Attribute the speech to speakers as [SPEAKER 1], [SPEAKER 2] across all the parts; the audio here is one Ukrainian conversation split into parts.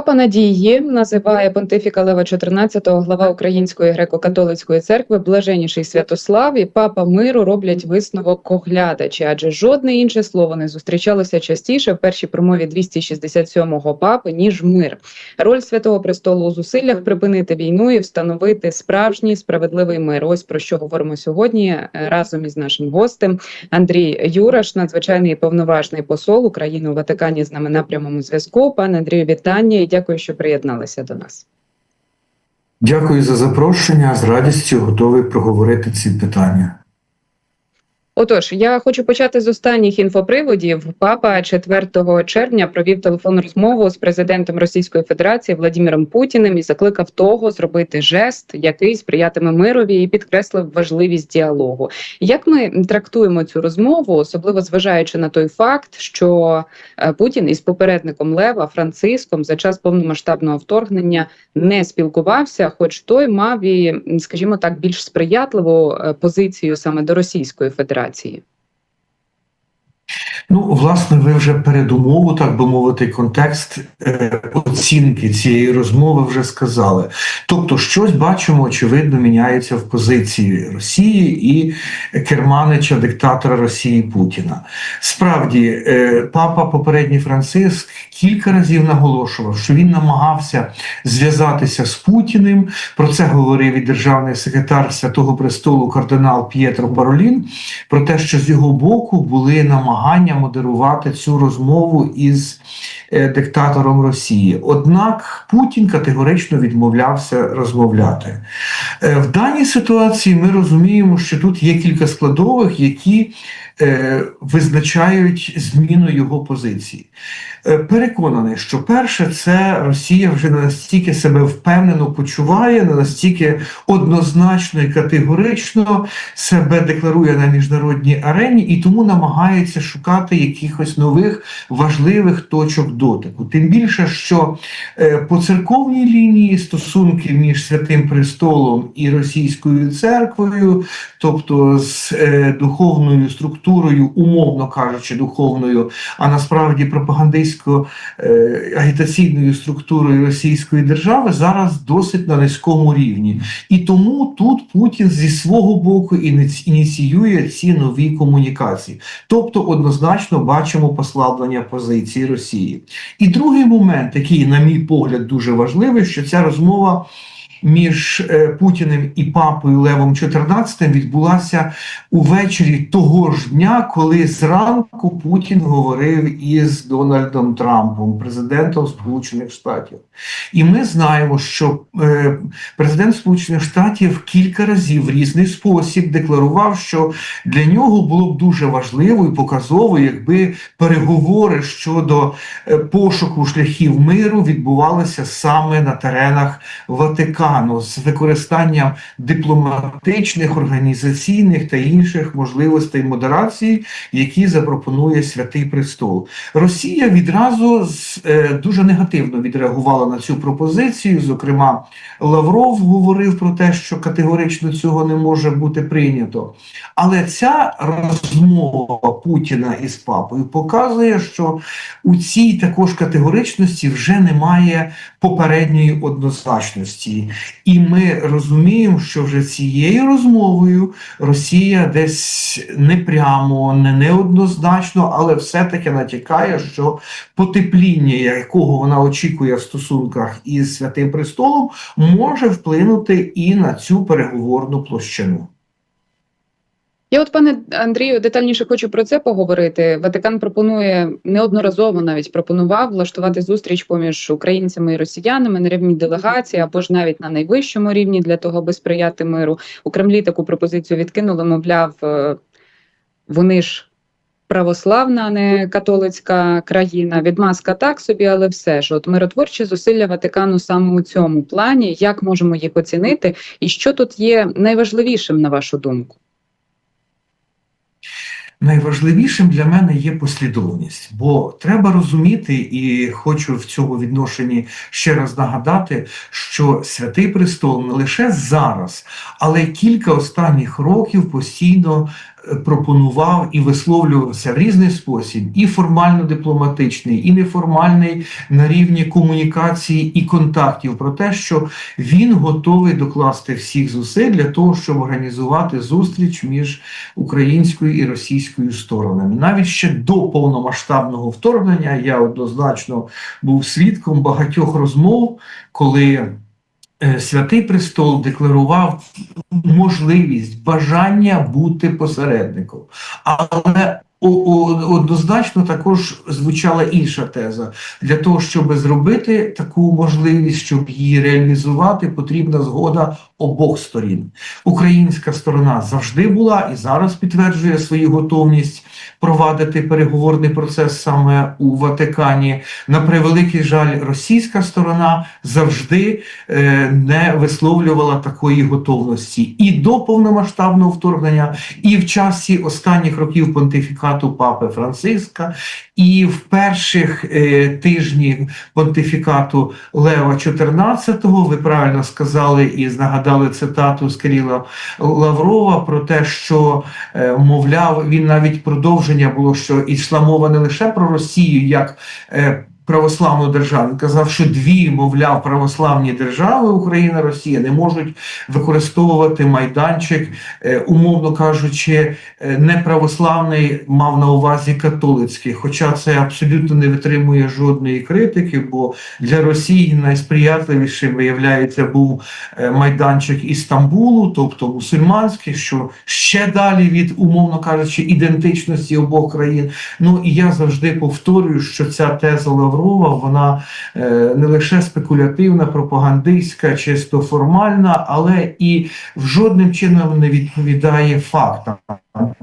[SPEAKER 1] Папа Надії називає понтифіка Лева XIV, глава Української греко-католицької церкви, блаженніший Святослав і папа миру роблять висновок коглядачі, адже жодне інше слово не зустрічалося частіше в першій промові 267-го папи, ніж мир. Роль святого престолу у зусиллях припинити війну і встановити справжній справедливий мир. Ось про що говоримо сьогодні разом із нашим гостем Андрій Юраш, надзвичайний і повноважний посол України у Ватикані з нами на прямому зв'язку. Пане Андрію, вітання дякую, що приєдналися до нас.
[SPEAKER 2] Дякую за запрошення. З радістю готовий проговорити ці питання.
[SPEAKER 1] Отож, я хочу почати з останніх інфоприводів. Папа 4 червня провів телефонну розмову з президентом Російської Федерації Владимиром Путіним і закликав того зробити жест, який сприятиме мирові, і підкреслив важливість діалогу. Як ми трактуємо цю розмову, особливо зважаючи на той факт, що е, Путін із попередником Лева Франциском за час повномасштабного вторгнення не спілкувався, хоч той мав і, скажімо так, більш сприятливу е, позицію саме до Російської Федерації. to you.
[SPEAKER 2] Ну, власне, ви вже передумову, так би мовити, контекст е, оцінки цієї розмови вже сказали. Тобто, щось бачимо, очевидно, міняється в позиції Росії і керманича диктатора Росії Путіна. Справді, е, папа попередній Франциск кілька разів наголошував, що він намагався зв'язатися з Путіним. Про це говорив і державний секретар Святого Престолу кардинал П'єтро Паролін, про те, що з його боку були намагання модерувати цю розмову із е, диктатором Росії. Однак Путін категорично відмовлявся розмовляти. Е, В даній ситуації ми розуміємо, що тут є кілька складових, які визначають зміну його позиції. Е, Переконаний, що перше, це Росія вже не настільки себе впевнено почуває, не настільки однозначно і категорично себе декларує на міжнародній арені і тому намагається шукати якихось нових важливих точок дотику. Тим більше, що е, по церковній лінії стосунки між Святим Престолом і Російською церквою, тобто з е, духовною структурою, умовно кажучи, духовною, а насправді пропагандистсько е, структурою Російської держави зараз досить на низькому рівні. І тому тут Путін зі свого боку ініціює ці нові комунікації. Тобто, однозначно бачимо послаблення позиції Росії. І другий момент, який, на мій погляд, дуже важливий, що ця розмова. Між е, Путіним і папою Левом XIV відбулася увечері того ж дня, коли зранку Путін говорив із Дональдом Трампом, президентом Сполучених Штатів. І ми знаємо, що е, президент Сполучених Штатів кілька разів в різний спосіб декларував, що для нього було б дуже важливо і показово, якби переговори щодо е, пошуку шляхів миру відбувалися саме на теренах Ватикану з використанням дипломатичних, організаційних та інших можливостей модерації, які запропонує Святий Престол. Росія відразу е, дуже негативно відреагувала на цю пропозицію. Зокрема, Лавров говорив про те, що категорично цього не може бути прийнято. Але ця розмова Путіна із папою показує, що у цій також категоричності вже немає попередньої однозначності. І ми розуміємо, що вже цією розмовою Росія десь не прямо, не неоднозначно, але все-таки натякає, що потепління, якого вона очікує в стосунках із Святим Престолом, може вплинути і на цю переговорну площину.
[SPEAKER 1] Я от, пане Андрію, детальніше хочу про це поговорити. Ватикан пропонує неодноразово навіть пропонував влаштувати зустріч поміж українцями і росіянами на рівні делегації або ж навіть на найвищому рівні для того, аби сприяти миру. У Кремлі таку пропозицію відкинули. Мовляв, е, вони ж православна, а не католицька країна. Відмазка так собі, але все ж от миротворчі зусилля Ватикану саме у цьому плані. Як можемо їх оцінити, і що тут є найважливішим на вашу думку?
[SPEAKER 2] Найважливішим для мене є послідовність, бо треба розуміти, і хочу в цьому відношенні ще раз нагадати, що святий престол не лише зараз, але кілька останніх років постійно пропонував і висловлювався в різний спосіб, і формально дипломатичний, і неформальний на рівні комунікації і контактів про те, що він готовий докласти всіх зусиль для того, щоб організувати зустріч між українською і російською сторонами. Навіть ще до повномасштабного вторгнення я однозначно був свідком багатьох розмов, коли Святий Престол декларував можливість, бажання бути посередником. Але однозначно також звучала інша теза. Для того, щоб зробити таку можливість, щоб її реалізувати, потрібна згода обох сторін. Українська сторона завжди була і зараз підтверджує свою готовність провадити переговорний процес саме у Ватикані. На превеликий жаль, російська сторона завжди е, не висловлювала такої готовності і до повномасштабного вторгнення, і в часі останніх років понтифікату папи Франциска, і в перших е, тижнів понтифікату Лева XIV, ви правильно сказали і нагадали цитату з Кирила Лаврова про те, що е, мовляв, він навіть продовження було, що йшла мова не лише про Росію як е, православну державу. Він казав, що дві, мовляв, православні держави Україна Росія не можуть використовувати майданчик, е, умовно кажучи, е, не православний мав на увазі католицький. Хоча це абсолютно не витримує жодної критики, бо для Росії найсприятливішим виявляється був е, майданчик Істамбулу, тобто мусульманський, що ще далі від, умовно кажучи, ідентичності обох країн. Ну і я завжди повторюю, що ця теза Лаврова вона е, не лише спекулятивна, пропагандистська, чисто формальна, але і в жодним чином не відповідає фактам.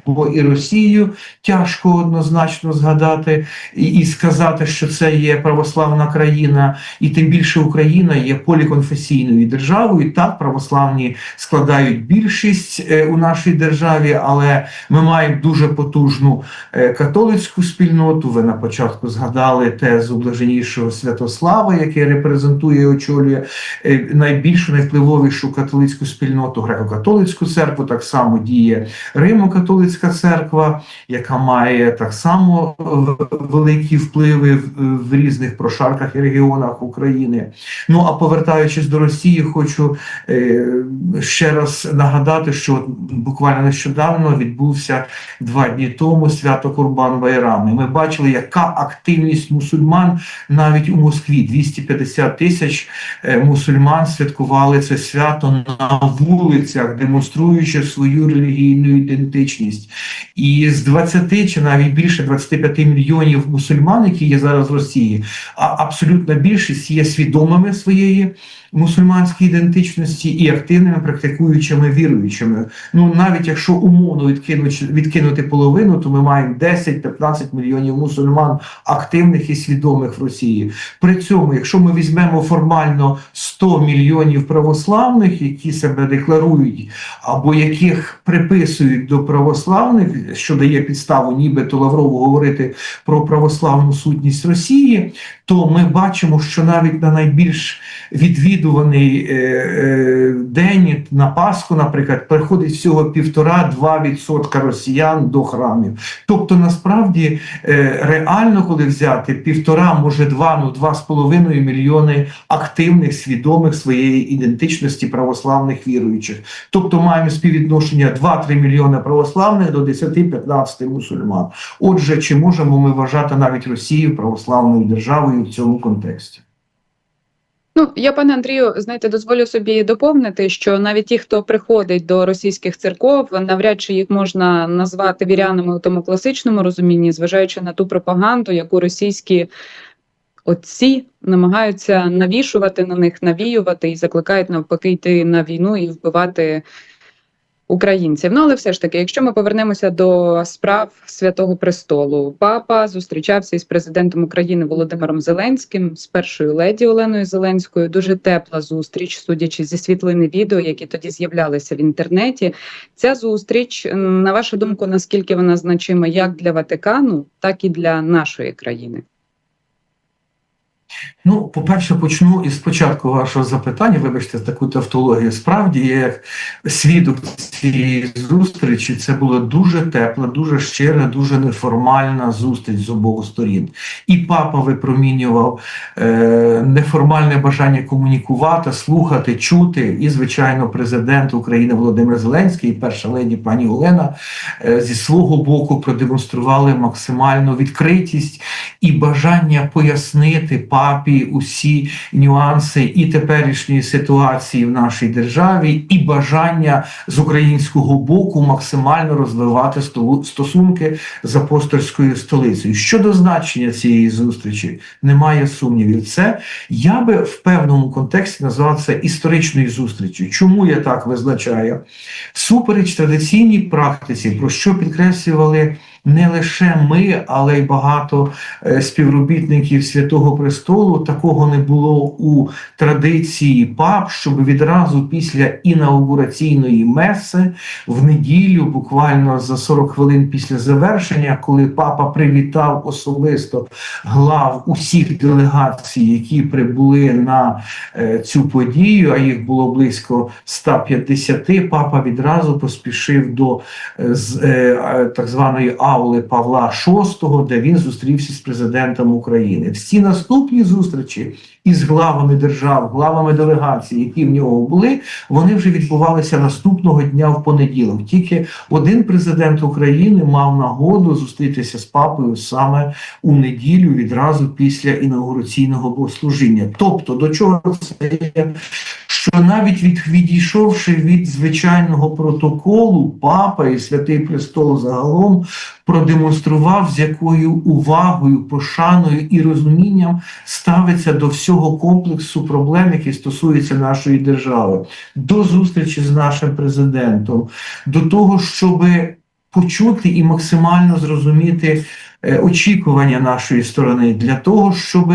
[SPEAKER 2] Бо і Росію тяжко однозначно згадати і, і сказати, що це є православна країна, і тим більше Україна є поліконфесійною державою. Так, православні складають більшість е, у нашій державі, але ми маємо дуже потужну е, католицьку спільноту. Ви на початку згадали тезу блаженнішого Святослава, який репрезентує і очолює е, найбільшу найвпливовішу католицьку спільноту, греко-католицьку церкву. Так само діє Римо-католицька церква, яка має так само великі впливи в, різних прошарках і регіонах України. Ну а повертаючись до Росії, хочу е, ще раз нагадати, що буквально нещодавно відбувся два дні тому свято Курбан Байрам. І ми бачили, яка активність мусульман навіть у Москві 250 тисяч е, мусульман святкували це свято на вулицях, демонструючи свою релігійну ідентичність. І з 20 чи навіть більше 25 мільйонів мусульман, які є зараз в Росії, а абсолютна більшість є свідомими своєї мусульманської ідентичності і активними практикуючими віруючими. Ну навіть якщо умовно відкинути, відкинути половину, то ми маємо 10-15 мільйонів мусульман активних і свідомих в Росії. При цьому, якщо ми візьмемо формально 100 мільйонів православних, які себе декларують, або яких приписують до православних, що дає підставу, нібито Лаврову говорити про православну сутність Росії, то ми бачимо, що навіть на найбільш відвідуваний е, е, день на Пасху, наприклад, приходить всього півтора-два відсотка росіян до храмів. Тобто, насправді е, реально, коли взяти півтора, може два, ну два з половиною мільйони активних, свідомих своєї ідентичності православних віруючих. Тобто маємо співвідношення 2-3 мільйони православних до 10-15 мусульман. Отже, чи можемо ми вважати навіть Росію православною державою в цьому контексті?
[SPEAKER 1] Ну, я, пане Андрію, знаєте, дозволю собі доповнити, що навіть ті, хто приходить до російських церков, навряд чи їх можна назвати вірянами у тому класичному розумінні, зважаючи на ту пропаганду, яку російські отці намагаються навішувати на них, навіювати і закликають навпаки йти на війну і вбивати українців. Ну але все ж таки, якщо ми повернемося до справ Святого Престолу, папа зустрічався із президентом України Володимиром Зеленським з першою леді Оленою Зеленською. Дуже тепла зустріч, судячи зі світлини відео, які тоді з'являлися в інтернеті. Ця зустріч, на вашу думку, наскільки вона значима як для Ватикану, так і для нашої країни?
[SPEAKER 2] Ну, по-перше, почну із початку вашого запитання. Вибачте, таку тавтологію. Справді, я як свідок цієї зустрічі, це була дуже тепла, дуже щира, дуже неформальна зустріч з обох сторін. І папа випромінював е, неформальне бажання комунікувати, слухати, чути. І, звичайно, президент України Володимир Зеленський і перша леді пані Олена е, зі свого боку продемонстрували максимальну відкритість і бажання пояснити папі усі нюанси і теперішньої ситуації в нашій державі, і бажання з українського боку максимально розвивати стосунки з апостольською столицею. Щодо значення цієї зустрічі, немає сумнівів. Це я би в певному контексті назвав це історичною зустрічю. Чому я так визначаю? Всупереч традиційній практиці, про що підкреслювали не лише ми, але й багато е, співробітників Святого Престолу. Такого не було у традиції пап, щоб відразу після інаугураційної меси в неділю, буквально за 40 хвилин після завершення, коли папа привітав особисто глав усіх делегацій, які прибули на е, цю подію, а їх було близько 150, папа відразу поспішив до е, так званої аули Павла VI, де він зустрівся з президентом України. Всі наступні зустрічі із главами держав, главами делегацій, які в нього були, вони вже відбувалися наступного дня в понеділок. Тільки один президент України мав нагоду зустрітися з папою саме у неділю, відразу після інаугураційного богослужіння. Тобто, до чого це є? що навіть від, відійшовши від звичайного протоколу, папа і святий престол загалом продемонстрував, з якою увагою, пошаною і розумінням ставиться до всього комплексу проблем, які стосуються нашої держави, до зустрічі з нашим президентом, до того, щоб почути і максимально зрозуміти е, очікування нашої сторони. Для того, щоб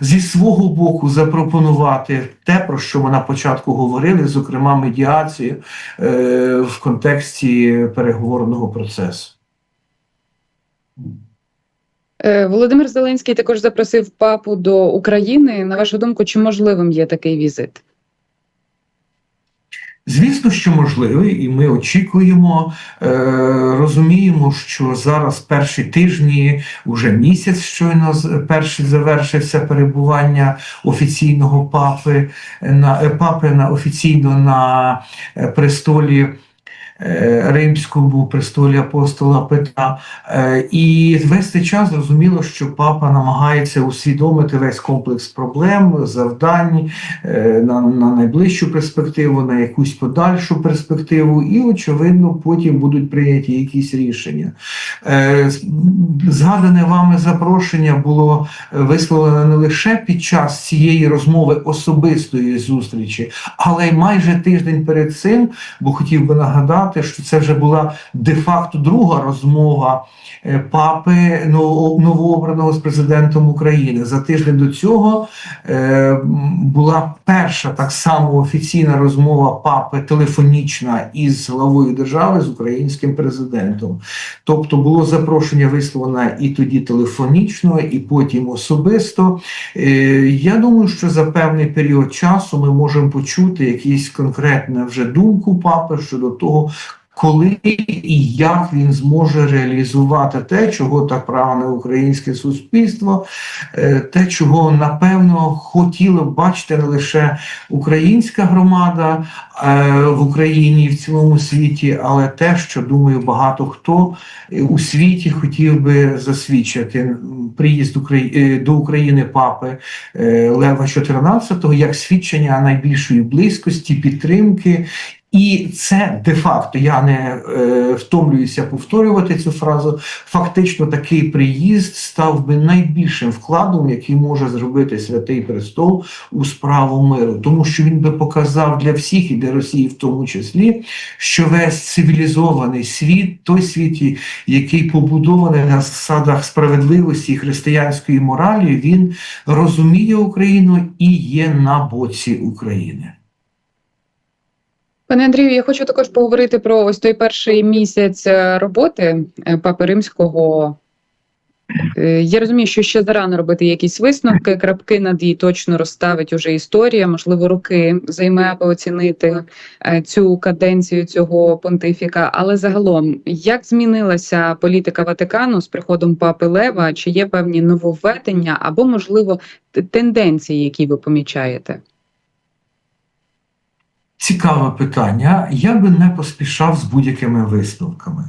[SPEAKER 2] зі свого боку запропонувати те, про що ми на початку говорили, зокрема медіацію е, в контексті переговорного процесу.
[SPEAKER 1] Е, Володимир Зеленський також запросив папу до України. На вашу думку, чи можливим є такий візит?
[SPEAKER 2] Звісно, що можливий, і ми очікуємо, е, розуміємо, що зараз перші тижні, уже місяць щойно перший завершився перебування офіційного папи на папи на офіційно на е, престолі. Е, Римському престолі апостола Петра, Е, і весь цей час зрозуміло, що папа намагається усвідомити весь комплекс проблем, завдань, е, на, на найближчу перспективу, на якусь подальшу перспективу, і, очевидно, потім будуть прийняті якісь рішення. Згадане вами запрошення було висловлене не лише під час цієї розмови особистої зустрічі, але й майже тиждень перед цим, бо хотів би нагадати, що це вже була де-факто друга розмова е, папи новообраного з президентом України. За тиждень до цього е, була перша так само офіційна розмова папи телефонічна із главою держави з українським президентом. Тобто було запрошення висловлене і тоді телефонічно, і потім особисто. Е, Я думаю, що за певний період часу ми можемо почути якісь конкретну вже думку папи щодо того. Коли і як він зможе реалізувати те, чого так прагне українське суспільство, е, те, чого напевно хотіло б бачити не лише українська громада е, в Україні і в цілому світі, але те, що думаю, багато хто у світі хотів би засвідчити приїзд е, до України папи Лева XIV як свідчення найбільшої близькості, підтримки. І це де-факто, я не е, втомлююся повторювати цю фразу. Фактично, такий приїзд став би найбільшим вкладом, який може зробити святий престол у справу миру, тому що він би показав для всіх і для Росії, в тому числі, що весь цивілізований світ, той світ, який побудований на засадах справедливості і християнської моралі, він розуміє Україну і є на боці України.
[SPEAKER 1] Пане Андрію, я хочу також поговорити про ось той перший місяць е, роботи е, папи римського Е, Я розумію, що ще зарано робити якісь висновки, крапки над її точно розставить уже історія. Можливо, роки займе, аби оцінити цю каденцію цього понтифіка. Але загалом, як змінилася політика Ватикану з приходом папи Лева? Чи є певні нововведення або, можливо, тенденції, які ви помічаєте?
[SPEAKER 2] Цікаве питання. Я би не поспішав з будь-якими висновками.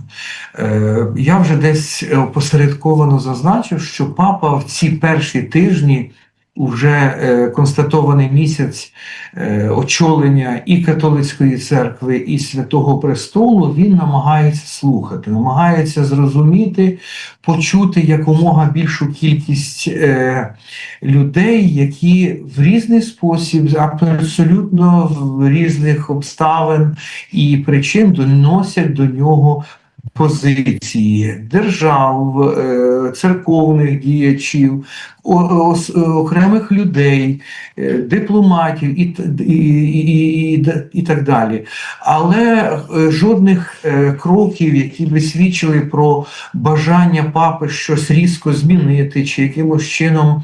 [SPEAKER 2] Е, я вже десь опосередковано зазначив, що папа в ці перші тижні, уже е, констатований місяць е, очолення і католицької церкви, і Святого Престолу, він намагається слухати, намагається зрозуміти, почути якомога більшу кількість е, людей, які в різний спосіб, абсолютно в різних обставин і причин доносять до нього позиції держав, е, церковних діячів, окремих людей, е, дипломатів і, і, і, і, так далі. Але е, жодних кроків, які би свідчили про бажання папи щось різко змінити, чи якимось чином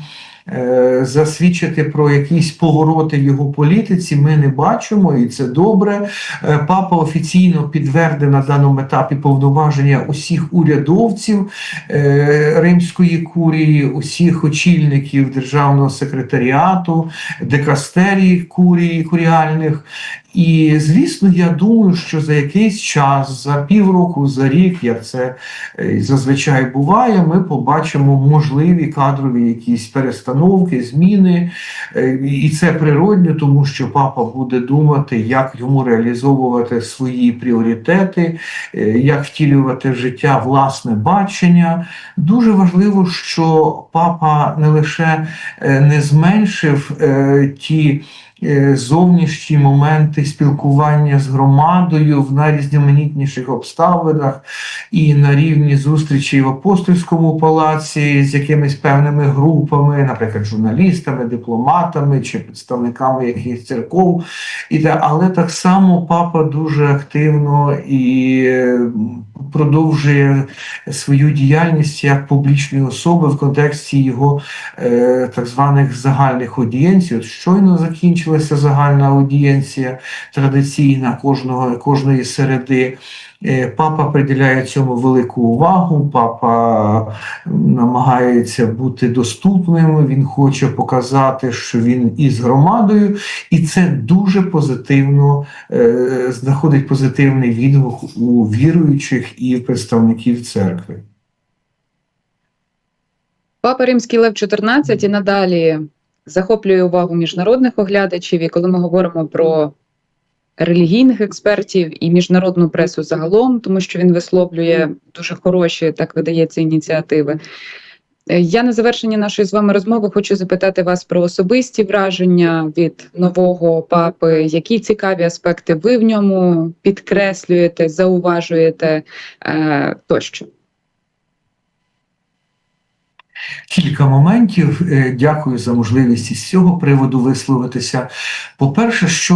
[SPEAKER 2] засвідчити про якісь повороти в його політиці, ми не бачимо, і це добре. Е, Папа офіційно підтвердив на даному етапі повноваження усіх урядовців е, Римської курії, усіх очільників державного секретаріату, декастерії курії куріальних. І звісно, я думаю, що за якийсь час, за півроку, за рік, як це е, зазвичай буває, ми побачимо можливі кадрові якісь перестановки, зміни. Е, І це природньо, тому що папа буде думати, як йому реалізовувати свої пріоритети, е, як втілювати в життя власне бачення. Дуже важливо, що папа не лише не зменшив ті зовнішні моменти спілкування з громадою в найрізноманітніших обставинах і на рівні зустрічей в апостольському палаці з якимись певними групами, наприклад, журналістами, дипломатами чи представниками якихось церков. Але так само папа дуже активно і е, продовжує свою діяльність як публічної особи в контексті його е, так званих загальних аудієнцій. От щойно закінчилася загальна аудієнція традиційна кожного, кожної середи. Е, Папа приділяє цьому велику увагу. Папа намагається бути доступним. Він хоче показати, що він із громадою, і це дуже позитивно е, знаходить позитивний відгук у віруючих і представників церкви.
[SPEAKER 1] Папа Римський Лев 14 і надалі захоплює увагу міжнародних оглядачів. І коли ми говоримо про релігійних експертів і міжнародну пресу загалом, тому що він висловлює дуже хороші, так видається, ініціативи. Е, Я на завершення нашої з вами розмови хочу запитати вас про особисті враження від нового папи. Які цікаві аспекти ви в ньому підкреслюєте, зауважуєте е, тощо?
[SPEAKER 2] Кілька моментів. Е, Дякую за можливість із цього приводу висловитися. По-перше, що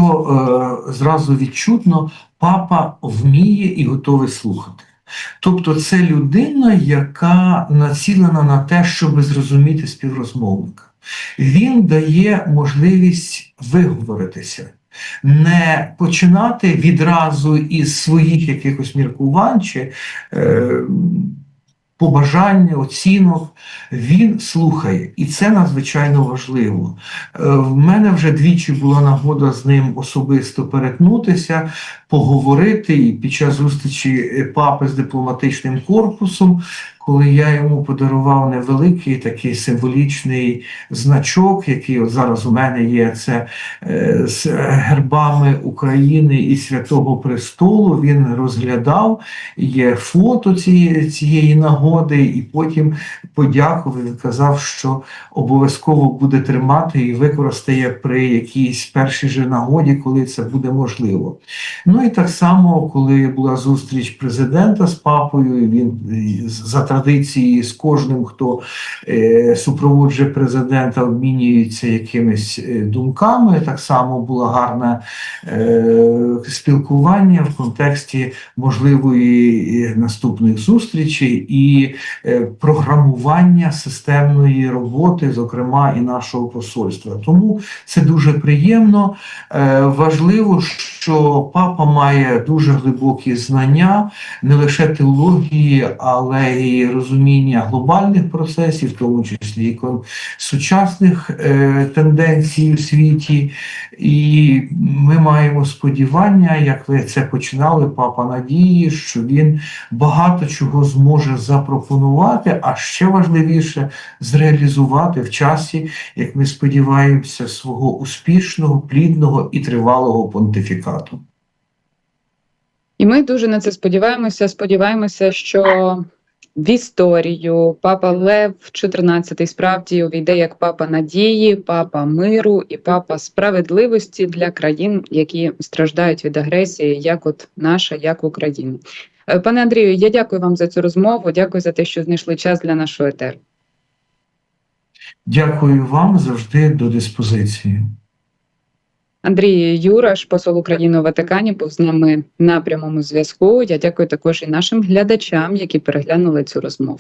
[SPEAKER 2] е, зразу відчутно, папа вміє і готовий слухати. Тобто, це людина, яка націлена на те, щоб зрозуміти співрозмовника. Він дає можливість виговоритися. Не починати відразу із своїх якихось міркувань чи е, побажання, оцінок, він слухає, і це надзвичайно важливо. Е, В мене вже двічі була нагода з ним особисто перетнутися, поговорити і під час зустрічі е, папи з дипломатичним корпусом, коли я йому подарував невеликий такий символічний значок, який от зараз у мене є, це е, з гербами України і Святого Престолу. Він розглядав, є фото цієї, цієї нагоди, і потім подякував і казав, що обов'язково буде тримати і використає при якійсь першій же нагоді, коли це буде можливо. Ну і так само, коли була зустріч президента з папою, він е, затра- традиції з кожним, хто е, супроводжує президента, обмінюється якимись е, думками. Так само було гарне е, спілкування в контексті можливої е, наступних зустрічей і е, програмування системної роботи, зокрема і нашого посольства. Тому це дуже приємно. Е, Важливо, що папа має дуже глибокі знання не лише теології, але й розуміння глобальних процесів, в тому числі і сучасних е, тенденцій у світі. І ми маємо сподівання, як ви це починали, папа надії, що він багато чого зможе запропонувати, а ще важливіше зреалізувати в часі, як ми сподіваємося, свого успішного, плідного і тривалого понтифікату.
[SPEAKER 1] І ми дуже на це сподіваємося. Сподіваємося, що в історію папа Лев XIV справді увійде як папа надії, папа миру і папа справедливості для країн, які страждають від агресії, як от наша, як Україна. Е, Пане Андрію, я дякую вам за цю розмову. Дякую за те, що знайшли час для нашого етеру.
[SPEAKER 2] Дякую вам завжди до диспозиції.
[SPEAKER 1] Андрій Юраш, посол України у Ватикані, був з нами на прямому зв'язку. Я дякую також і нашим глядачам, які переглянули цю розмову.